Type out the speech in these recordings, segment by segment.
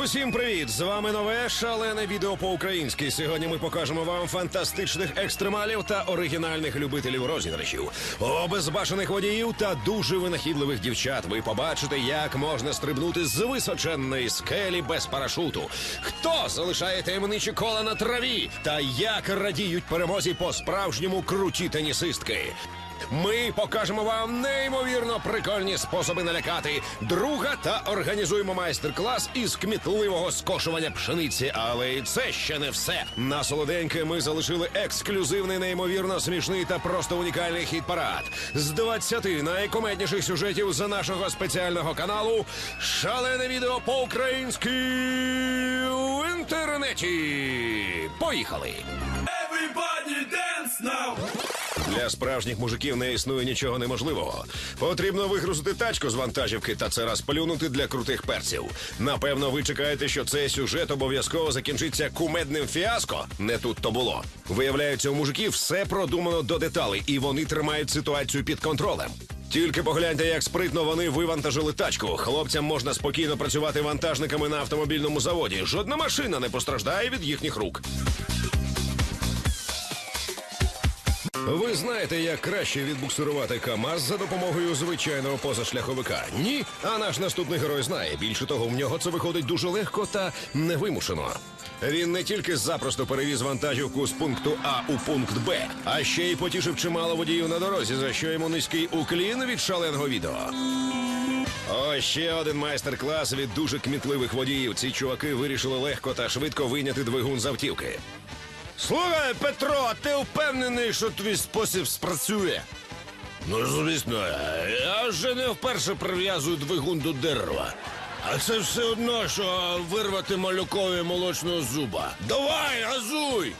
Усім привіт! З вами нове шалене відео по-українськи. Сьогодні ми покажемо вам фантастичних екстремалів та оригінальних любителів розіграшів, обезбашених водіїв та дуже винахідливих дівчат. Ви побачите, як можна стрибнути з височенної скелі без парашуту. Хто залишає таємничі кола на траві, та як радіють перемозі по справжньому круті тенісистки. Ми покажемо вам неймовірно прикольні способи налякати друга та організуємо майстер-клас із кмітливого скошування пшениці. Але і це ще не все. На солоденьке ми залишили ексклюзивний, неймовірно смішний та просто унікальний хіт парад з 20 найкомедніших сюжетів за нашого спеціального каналу. Шалене відео по-українськи в інтернеті. Поїхали! Everybody dance now! Для справжніх мужиків не існує нічого неможливого. Потрібно вигрузити тачку з вантажівки та це розплюнути для крутих перців. Напевно, ви чекаєте, що цей сюжет обов'язково закінчиться кумедним фіаско. Не тут то було. Виявляється, у мужиків все продумано до деталей, і вони тримають ситуацію під контролем. Тільки погляньте, як спритно вони вивантажили тачку. Хлопцям можна спокійно працювати вантажниками на автомобільному заводі. Жодна машина не постраждає від їхніх рук. Ви знаєте, як краще відбуксирувати КАМАЗ за допомогою звичайного позашляховика? Ні, а наш наступний герой знає. Більше того, в нього це виходить дуже легко та невимушено. Він не тільки запросто перевіз вантажівку з пункту А у пункт Б, а ще й потішив чимало водіїв на дорозі, за що йому низький уклін від шаленого відео. Ось ще один майстер-клас від дуже кмітливих водіїв. Ці чуваки вирішили легко та швидко вийняти двигун з автівки. Слухай, Петро, а ти впевнений, що твій спосіб спрацює? Ну, звісно, я вже не вперше прив'язую двигун до дерева. А це все одно, що вирвати малюкові молочного зуба. Давай, газуй!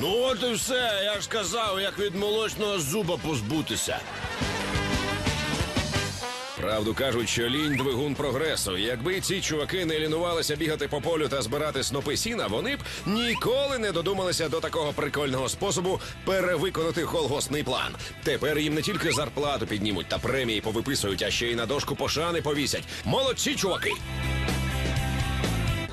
Ну от і все, я ж казав, як від молочного зуба позбутися. Правду кажуть, що лінь двигун прогресу. Якби ці чуваки не лінувалися бігати по полю та збирати снопи сіна, вони б ніколи не додумалися до такого прикольного способу перевиконати холгосний план. Тепер їм не тільки зарплату піднімуть та премії повиписують, а ще й на дошку пошани повісять. Молодці, чуваки!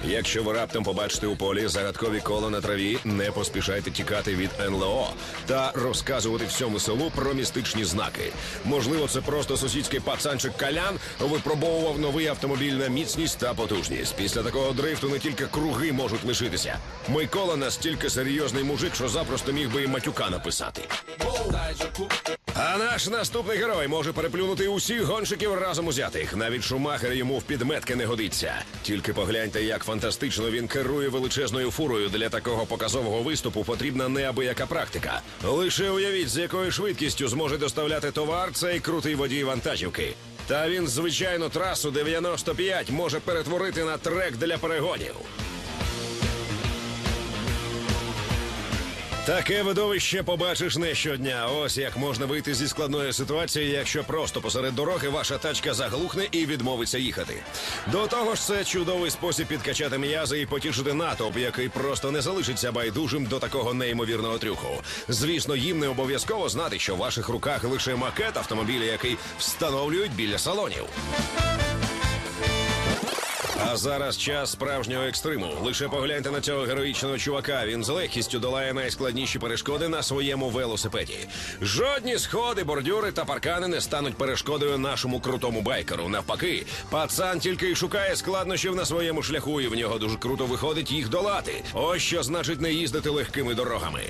Якщо ви раптом побачите у полі загадкові кола на траві, не поспішайте тікати від НЛО та розказувати всьому селу про містичні знаки. Можливо, це просто сусідський пацанчик Калян випробовував новий автомобіль на міцність та потужність. Після такого дрифту не тільки круги можуть лишитися. Микола настільки серйозний мужик, що запросто міг би і матюка написати. А наш наступний герой може переплюнути усіх гонщиків разом узятих. Навіть Шумахер йому в підметки не годиться. Тільки погляньте, як фантастично він керує величезною фурою. Для такого показового виступу потрібна неабияка практика. Лише уявіть, з якою швидкістю зможе доставляти товар цей крутий водій вантажівки. Та він звичайну трасу 95 може перетворити на трек для перегонів. Таке видовище побачиш не щодня. Ось як можна вийти зі складної ситуації, якщо просто посеред дороги ваша тачка заглухне і відмовиться їхати. До того ж, це чудовий спосіб підкачати м'язи і потішити натовп, який просто не залишиться байдужим до такого неймовірного трюку. Звісно, їм не обов'язково знати, що в ваших руках лише макет автомобіля, який встановлюють біля салонів. А зараз час справжнього екстриму. Лише погляньте на цього героїчного чувака. Він з легкістю долає найскладніші перешкоди на своєму велосипеді. Жодні сходи, бордюри та паркани не стануть перешкодою нашому крутому байкеру. Навпаки, пацан тільки й шукає складнощів на своєму шляху, і в нього дуже круто виходить їх долати. Ось що значить не їздити легкими дорогами.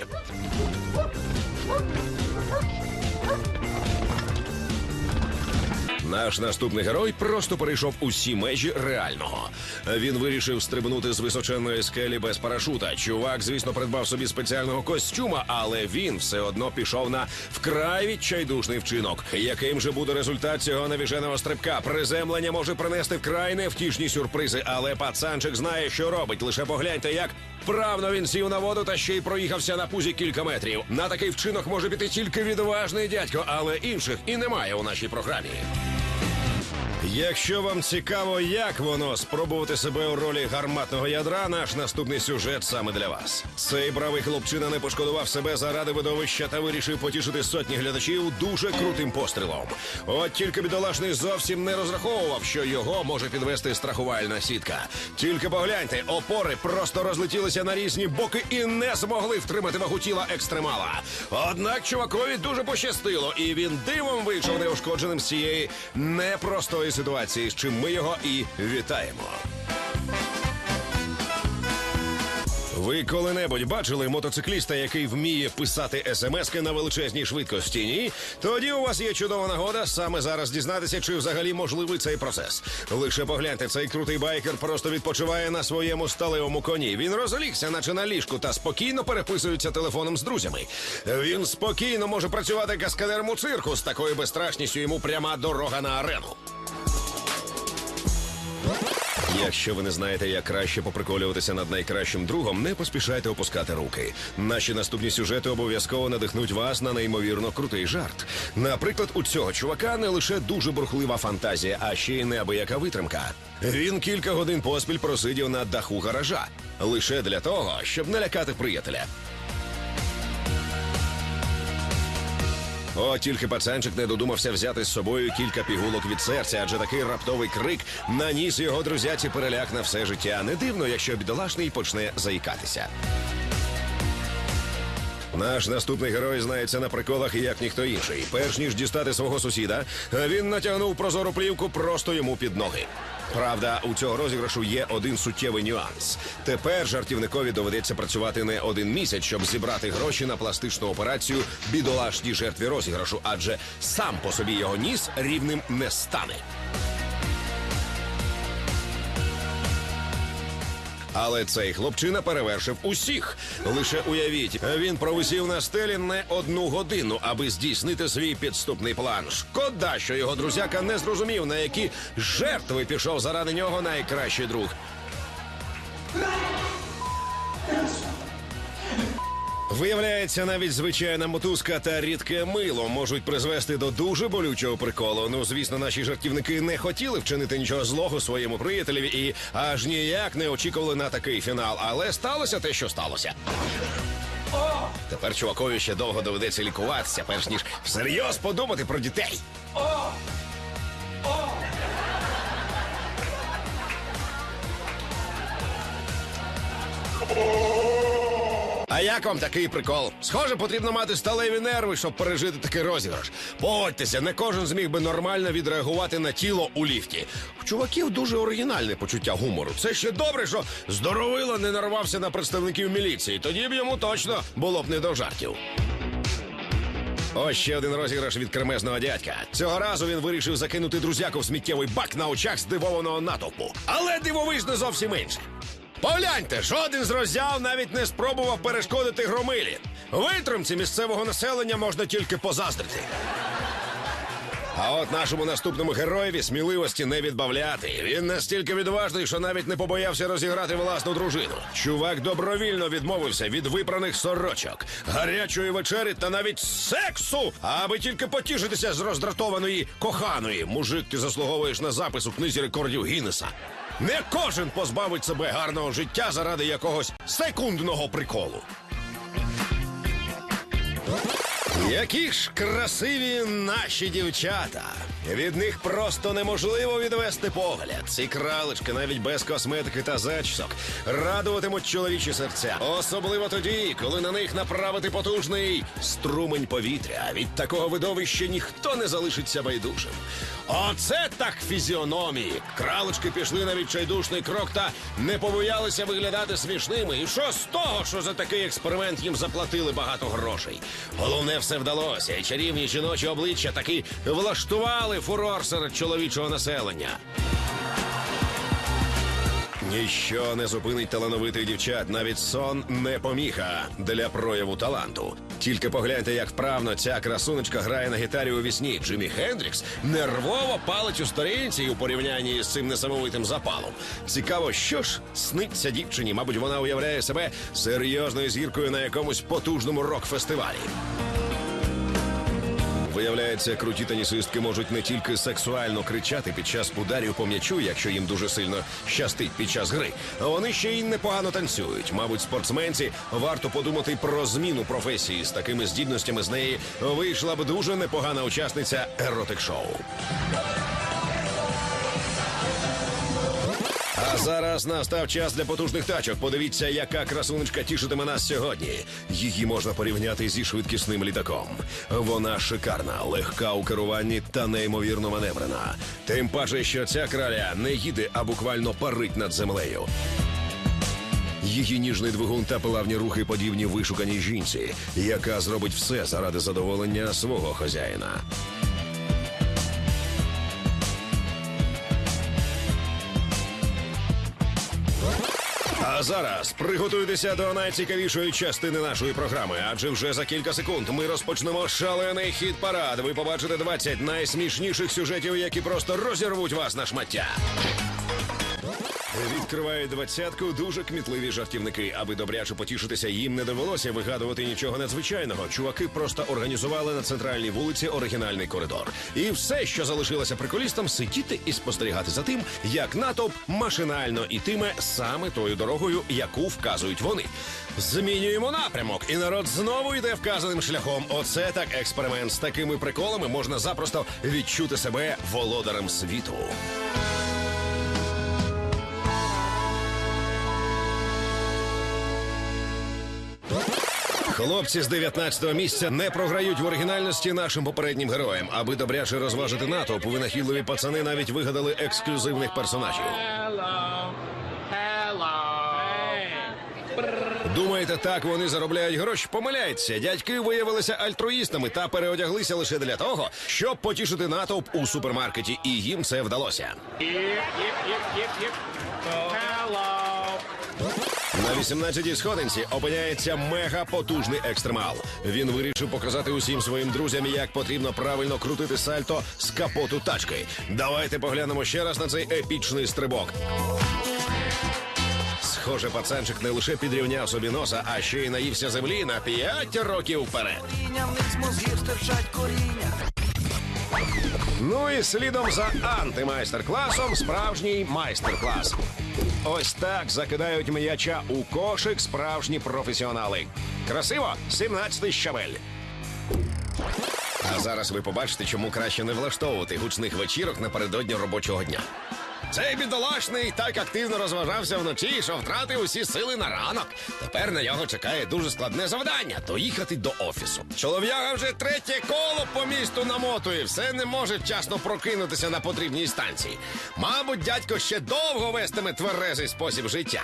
Наш наступний герой просто перейшов усі межі реального. Він вирішив стрибнути з височенної скелі без парашута. Чувак, звісно, придбав собі спеціального костюма, але він все одно пішов на вкрай відчайдушний вчинок. Яким же буде результат цього навіженого стрибка? Приземлення може принести вкрай невтішні сюрпризи, але пацанчик знає, що робить. Лише погляньте, як Правно він сів на воду та ще й проїхався на пузі кілька метрів. На такий вчинок може піти тільки відважний дядько, але інших і немає у нашій програмі. Якщо вам цікаво, як воно спробувати себе у ролі гарматного ядра, наш наступний сюжет саме для вас. Цей бравий хлопчина не пошкодував себе заради видовища та вирішив потішити сотні глядачів дуже крутим пострілом. От тільки бідолашний зовсім не розраховував, що його може підвести страхувальна сітка. Тільки погляньте, опори просто розлетілися на різні боки і не змогли втримати вагу тіла екстремала. Однак чувакові дуже пощастило, і він дивом вийшов неушкодженим з цієї непростої ситуації, з чим ми його і вітаємо. Ви коли-небудь бачили мотоцикліста, який вміє писати смски на величезній швидкості? Ні? Тоді у вас є чудова нагода саме зараз дізнатися, чи взагалі можливий цей процес. Лише погляньте, цей крутий байкер просто відпочиває на своєму сталевому коні. Він розлігся, наче на ліжку, та спокійно переписується телефоном з друзями. Він спокійно може працювати каскадером у цирку з такою безстрашністю йому пряма дорога на арену. Якщо ви не знаєте, як краще поприколюватися над найкращим другом, не поспішайте опускати руки. Наші наступні сюжети обов'язково надихнуть вас на неймовірно крутий жарт. Наприклад, у цього чувака не лише дуже бурхлива фантазія, а ще й неабияка витримка. Він кілька годин поспіль просидів на даху гаража лише для того, щоб не лякати приятеля. О, тільки пацанчик не додумався взяти з собою кілька пігулок від серця, адже такий раптовий крик наніс його друзяці переляк на все життя. Не дивно, якщо бідолашний почне заїкатися. Наш наступний герой знається на приколах як ніхто інший. Перш ніж дістати свого сусіда, він натягнув прозору плівку просто йому під ноги. Правда, у цього розіграшу є один суттєвий нюанс. Тепер жартівникові доведеться працювати не один місяць, щоб зібрати гроші на пластичну операцію бідолашній жертві розіграшу, адже сам по собі його ніс рівним не стане. Але цей хлопчина перевершив усіх. Лише уявіть, він провисів на стелі не одну годину, аби здійснити свій підступний план. Шкода, що його друзяка не зрозумів, на які жертви пішов заради нього найкращий друг. Виявляється, навіть звичайна мотузка та рідке мило можуть призвести до дуже болючого приколу. Ну, звісно, наші жартівники не хотіли вчинити нічого злого своєму приятелеві і аж ніяк не очікували на такий фінал. Але сталося те, що сталося. Тепер чувакові ще довго доведеться лікуватися, перш ніж всерйоз подумати про дітей. А як вам такий прикол? Схоже, потрібно мати сталеві нерви, щоб пережити такий розіграш. Погодьтеся, не кожен зміг би нормально відреагувати на тіло у ліфті. У чуваків дуже оригінальне почуття гумору. Це ще добре, що здоровило не нарвався на представників міліції. Тоді б йому точно було б не до жартів. Ось ще один розіграш від кремезного дядька. Цього разу він вирішив закинути друзяку в сміттєвий бак на очах здивованого натовпу. Але дивовижно зовсім інше. Погляньте, жоден з роззяв навіть не спробував перешкодити громилі. Витримці місцевого населення можна тільки позаздрити. А от нашому наступному героєві сміливості не відбавляти. Він настільки відважний, що навіть не побоявся розіграти власну дружину. Чувак добровільно відмовився від випраних сорочок, гарячої вечері та навіть сексу, аби тільки потішитися з роздратованої коханої. Мужик, ти заслуговуєш на запис у книзі рекордів Гіннеса. Не кожен позбавить себе гарного життя заради якогось секундного приколу. Які ж красиві наші дівчата. Від них просто неможливо відвести погляд. Ці кралечки навіть без косметики та зачісок радуватимуть чоловічі серця. Особливо тоді, коли на них направити потужний струмень повітря. Від такого видовища ніхто не залишиться байдужим. Оце так фізіономії. Кралечки пішли на відчайдушний крок та не побоялися виглядати смішними. І що з того, що за такий експеримент їм заплатили багато грошей? Головне, все вдалося, і чарівні жіночі обличчя таки влаштували фурор серед чоловічого населення. Ніщо не зупинить талановитих дівчат, навіть сон не поміха для прояву таланту. Тільки погляньте, як вправно ця красунечка грає на гітарі у вісні. Джиммі Хендрікс нервово палить у сторінці у порівнянні з цим несамовитим запалом. Цікаво, що ж сниться дівчині. Мабуть, вона уявляє себе серйозною зіркою на якомусь потужному рок-фестивалі. Виявляється, круті тенісистки можуть не тільки сексуально кричати під час ударів по м'ячу, якщо їм дуже сильно щастить під час гри, а вони ще й непогано танцюють. Мабуть, спортсменці варто подумати про зміну професії. З такими здібностями з неї вийшла б дуже непогана учасниця еротик-шоу. А зараз настав час для потужних тачок. Подивіться, яка красунечка тішитиме нас сьогодні. Її можна порівняти зі швидкісним літаком. Вона шикарна, легка у керуванні та неймовірно маневрена. Тим паче, що ця краля не їде, а буквально парить над землею. Її ніжний двигун та плавні рухи подібні вишуканій жінці, яка зробить все заради задоволення свого хазяїна. А зараз приготуйтеся до найцікавішої частини нашої програми, адже вже за кілька секунд ми розпочнемо шалений хіт парад. Ви побачите 20 найсмішніших сюжетів, які просто розірвуть вас на шмаття. Відкривають двадцятку дуже кмітливі жартівники. Аби добряче потішитися, їм не довелося вигадувати нічого надзвичайного. Чуваки просто організували на центральній вулиці оригінальний коридор. І все, що залишилося приколістам, сидіти і спостерігати за тим, як натовп машинально ітиме саме тою дорогою, яку вказують вони. Змінюємо напрямок, і народ знову йде вказаним шляхом. Оце так експеримент з такими приколами можна запросто відчути себе володарем світу. Хлопці з 19-го місця не програють в оригінальності нашим попереднім героям. Аби добряче розважити натовп, винахідливі пацани навіть вигадали ексклюзивних персонажів. Думаєте, так вони заробляють гроші? Помиляється. Дядьки виявилися альтруїстами та переодяглися лише для того, щоб потішити натовп у супермаркеті, і їм це вдалося. Hello. На 18-й сходинці опиняється мега потужний екстремал. Він вирішив показати усім своїм друзям, як потрібно правильно крутити сальто з капоту тачки. Давайте поглянемо ще раз на цей епічний стрибок. Схоже, пацанчик не лише підрівняв собі носа, а ще й наївся землі на 5 років вперед. Ну і слідом за антимайстер-класом справжній майстер-клас. Ось так закидають м'яча у кошик справжні професіонали. Красиво, 17-й щабель. А зараз ви побачите, чому краще не влаштовувати гучних вечірок напередодні робочого дня. Цей бідолашний так активно розважався вночі, що втратив усі сили на ранок. Тепер на нього чекає дуже складне завдання доїхати до офісу. Чолов'яга вже третє коло по місту намотує, все не може вчасно прокинутися на потрібній станції. Мабуть, дядько ще довго вестиме тверезий спосіб життя.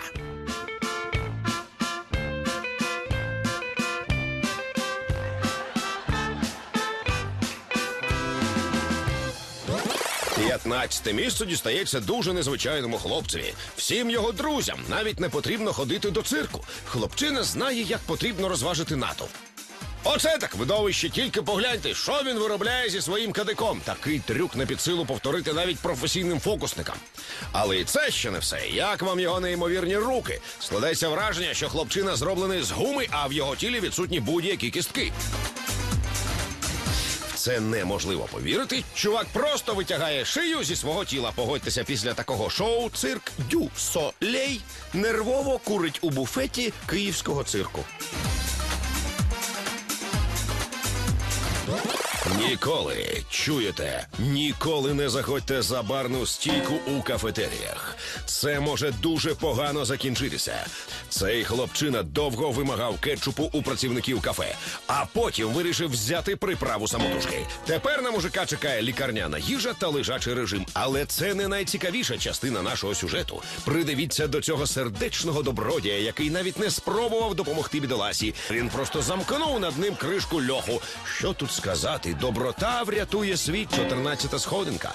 П'ятнадцяте місце дістається дуже незвичайному хлопцеві. Всім його друзям навіть не потрібно ходити до цирку. Хлопчина знає, як потрібно розважити натовп. Оце так видовище, тільки погляньте, що він виробляє зі своїм кадиком. Такий трюк не під силу повторити навіть професійним фокусникам. Але і це ще не все. Як вам його неймовірні руки? Складається враження, що хлопчина зроблений з гуми, а в його тілі відсутні будь-які кістки. Це неможливо повірити. Чувак просто витягає шию зі свого тіла. Погодьтеся після такого шоу цирк Дю Солей нервово курить у буфеті київського цирку. Ніколи чуєте, ніколи не заходьте за барну стійку у кафетеріях. Це може дуже погано закінчитися. Цей хлопчина довго вимагав кетчупу у працівників кафе, а потім вирішив взяти приправу самотужки. Тепер на мужика чекає лікарняна їжа та лежачий режим. Але це не найцікавіша частина нашого сюжету. Придивіться до цього сердечного добродія, який навіть не спробував допомогти бідоласі. Він просто замкнув над ним кришку льоху. Що тут сказати? Доброта врятує світ. 14-та сходинка.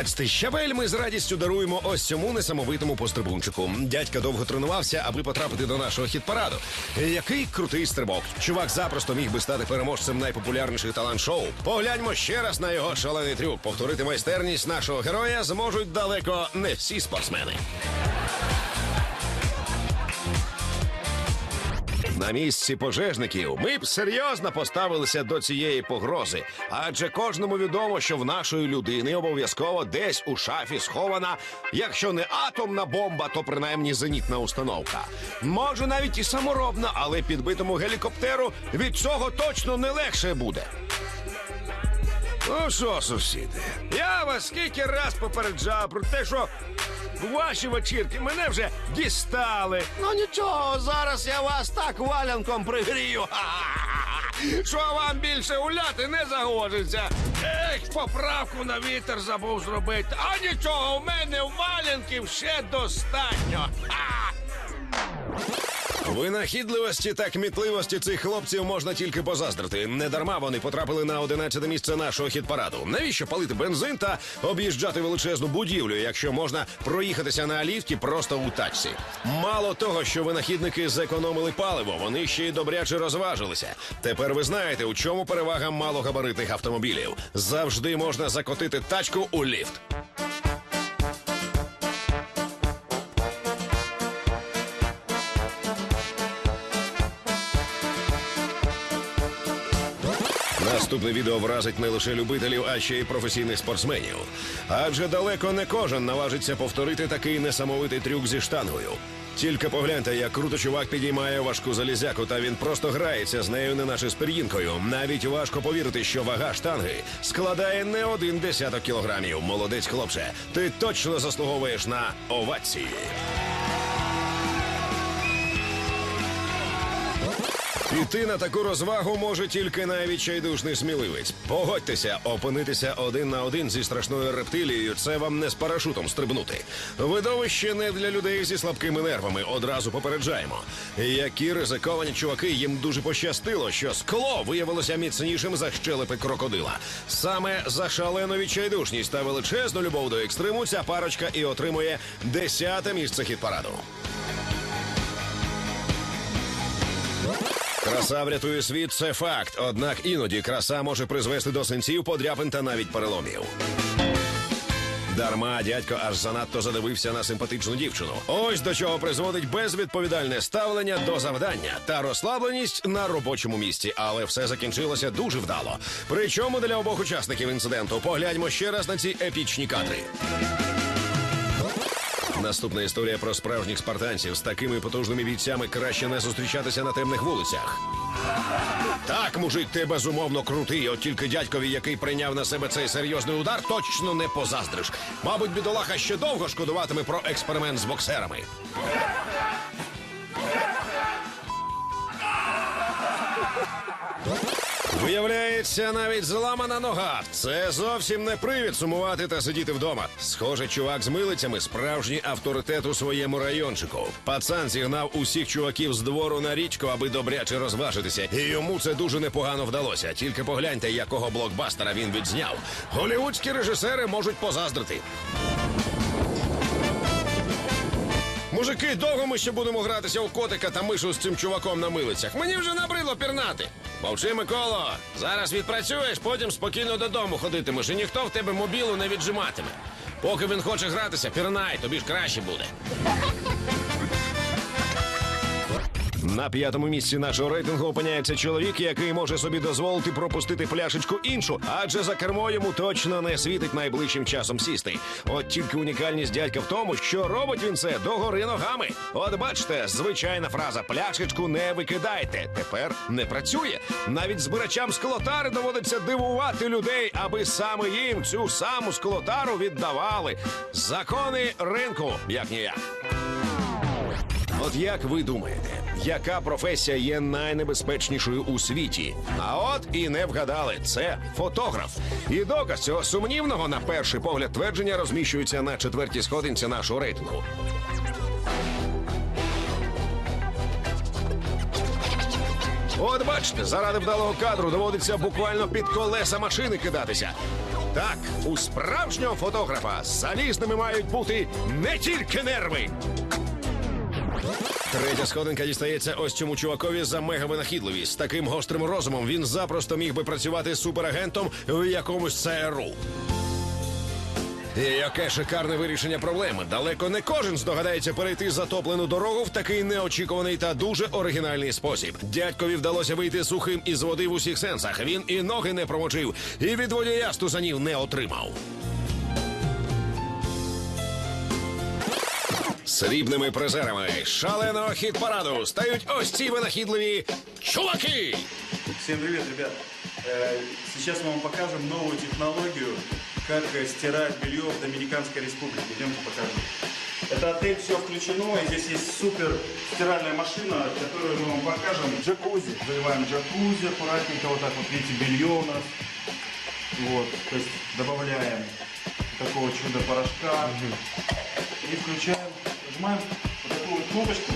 Тринадцятий щабель ми з радістю даруємо ось цьому несамовитому пострибунчику. Дядька довго тренувався, аби потрапити до нашого хіт-параду. Який крутий стрибок. Чувак запросто міг би стати переможцем найпопулярніших талант-шоу. Погляньмо ще раз на його шалений трюк. Повторити майстерність нашого героя зможуть далеко не всі спортсмени. Місці пожежників ми б серйозно поставилися до цієї погрози, адже кожному відомо, що в нашої людини обов'язково десь у шафі схована, якщо не атомна бомба, то принаймні зенітна установка. Може навіть і саморобна, але підбитому гелікоптеру від цього точно не легше буде. Ну що, сусіди, я вас скільки раз попереджав про те, що ваші вечірки мене вже дістали. Ну нічого, зараз я вас так валянком пригрію. Що вам більше гуляти не загожиться. Ех, поправку на вітер забув зробити. А нічого, у мене валянків ще достатньо. Винахідливості та кмітливості цих хлопців можна тільки позаздрити. Недарма вони потрапили на 11 місце нашого хіт-параду. Навіщо палити бензин та об'їжджати величезну будівлю, якщо можна проїхатися на ліфті просто у тачці? Мало того, що винахідники зекономили паливо, вони ще й добряче розважилися. Тепер ви знаєте, у чому перевага малогабаритних автомобілів. Завжди можна закотити тачку у ліфт. Наступне відео вразить не лише любителів, а ще й професійних спортсменів. Адже далеко не кожен наважиться повторити такий несамовитий трюк зі штангою. Тільки погляньте, як круто чувак підіймає важку залізяку, та він просто грається з нею, не наче з пір'їнкою. Навіть важко повірити, що вага штанги складає не один десяток кілограмів. Молодець хлопче, ти точно заслуговуєш на овації. Піти на таку розвагу може тільки найвідчайдушний сміливець. Погодьтеся, опинитися один на один зі страшною рептилією це вам не з парашутом стрибнути. Видовище не для людей зі слабкими нервами. Одразу попереджаємо. Які ризиковані чуваки їм дуже пощастило, що скло виявилося міцнішим за щелепи крокодила. Саме за шалену відчайдушність та величезну любов до екстриму ця парочка і отримує десяте місце хіт-параду. Краса врятує світ це факт. Однак іноді краса може призвести до синців, подряпин та навіть переломів. Дарма дядько аж занадто задивився на симпатичну дівчину. Ось до чого призводить безвідповідальне ставлення до завдання та розслабленість на робочому місці. Але все закінчилося дуже вдало. Причому для обох учасників інциденту погляньмо ще раз на ці епічні кадри. Наступна історія про справжніх спартанців з такими потужними бійцями краще не зустрічатися на темних вулицях. Так, мужик, ти безумовно крутий. От тільки дядькові, який прийняв на себе цей серйозний удар, точно не позаздриш. Мабуть, бідолаха ще довго шкодуватиме про експеримент з боксерами. Виявляється, навіть зламана нога. Це зовсім не привід сумувати та сидіти вдома. Схоже, чувак з милицями справжній авторитет у своєму райончику. Пацан зігнав усіх чуваків з двору на річку, аби добряче розважитися. І йому це дуже непогано вдалося. Тільки погляньте, якого блокбастера він відзняв. Голівудські режисери можуть позаздрити. Мужики, довго ми ще будемо гратися у котика та мишу з цим чуваком на милицях. Мені вже набридло пірнати. Мовчи, Миколо. Зараз відпрацюєш, потім спокійно додому ходитимеш, і ніхто в тебе мобілу не віджиматиме. Поки він хоче гратися, пірнай, тобі ж краще буде. На п'ятому місці нашого рейтингу опиняється чоловік, який може собі дозволити пропустити пляшечку іншу, адже за кермо йому точно не світить найближчим часом сісти. От тільки унікальність дядька в тому, що робить він це догори ногами. От бачите, звичайна фраза пляшечку не викидайте. Тепер не працює. Навіть збирачам склотари доводиться дивувати людей, аби саме їм цю саму склотару віддавали. Закони ринку, як ніяк. От як ви думаєте, яка професія є найнебезпечнішою у світі? А от і не вгадали, це фотограф. І доказ цього сумнівного на перший погляд твердження розміщується на четвертій сходинці нашого рейтингу. От бачите, заради вдалого кадру доводиться буквально під колеса машини кидатися. Так, у справжнього фотографа залізними мають бути не тільки нерви. Третя сходинка дістається ось цьому чувакові за мегавинахідливість. З таким гострим розумом він запросто міг би працювати суперагентом в якомусь ЦРУ. І яке шикарне вирішення проблеми. Далеко не кожен здогадається перейти затоплену дорогу в такий неочікуваний та дуже оригінальний спосіб. Дядькові вдалося вийти сухим із води в усіх сенсах. Він і ноги не промочив, і від водія стусанів не отримав. Срібними призерами шаленого хіт-параду стають ось ці винахідливі чуваки. Всем привет, ребят! Э, Сейчас мы вам покажем новую технологию, как э, стирать белье в Доминиканской республике. Идемте покажем. Это отель, все включено, и здесь есть супер стиральная машина, которую мы вам покажем. Джакузи. Заливаем джакузи аккуратненько, вот так вот, видите, белье у нас. Вот, то есть добавляем такого чудо-порошка. И включаем, нажимаем вот такую вот кнопочку.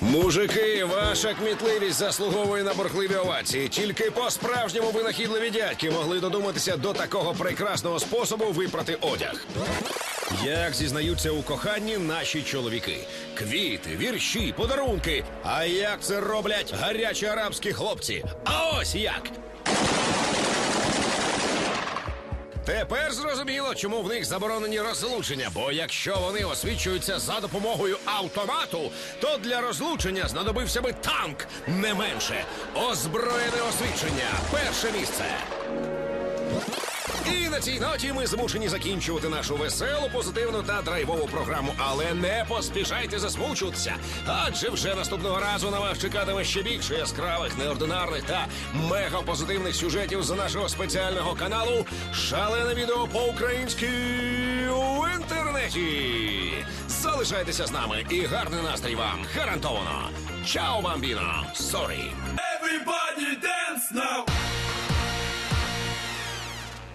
Мужики, ваша кмітливість заслуговує на бурхливі овації. Тільки по-справжньому винахідливі дядьки могли додуматися до такого прекрасного способу випрати одяг. Як зізнаються у коханні наші чоловіки: квіти, вірші, подарунки. А як це роблять гарячі арабські хлопці? А ось як. Тепер зрозуміло, чому в них заборонені розлучення. Бо якщо вони освічуються за допомогою автомату, то для розлучення знадобився би танк не менше. Озброєне освічення. Перше місце. І на цій ноті ми змушені закінчувати нашу веселу, позитивну та драйвову програму. Але не поспішайте засмучуватися. Адже вже наступного разу на вас чекатиме ще більше яскравих, неординарних та мегапозитивних сюжетів з нашого спеціального каналу Шалене відео по-українськи в інтернеті. Залишайтеся з нами і гарний настрій вам гарантовано. Чао, бамбіно! Сорі! Everybody dance now.